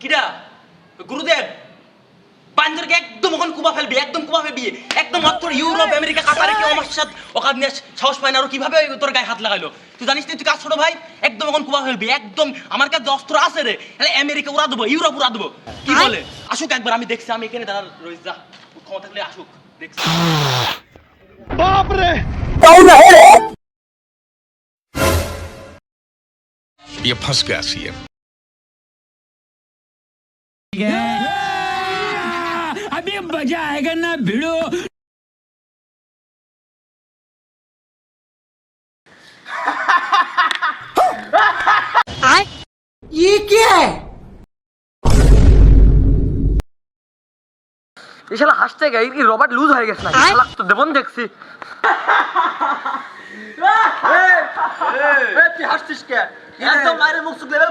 কিরা গুরুদেব বাঞ্জরকে একদম ওখানে কুবা ফেলবি একদম কুবা ফেলবি একদম মাত্র ইউরোপ আমেরিকা কাতারে কেউ আমার সাথে ওখান নিয়ে সাহস পায় না আর ও কিভাবে ওই তোর গায়ে হাত লাগাইলো তুই জানিস না তুই কাজ ছোট ভাই একদম ওখানে কুবা ফেলবি একদম আমার কাছে অস্ত্র আছে রে তাহলে আমেরিকা উড়া দেবো ইউরোপ উড়া দেবো কি বলে আসুক একবার আমি দেখছি আমি এখানে দাঁড়া রয়েছে যা ক্ষমতা থাকলে আসুক দেখছি ये फंस गया सीएम अभी मजा आएगा ना भिड़ो এই শালা হাসতে গে এই রবার্ট লুজ হয়ে গেছে না শালা তো দেবন দেখছি তুই হাসছিস কে একদম মায়ের মুখ সুখ লেভেল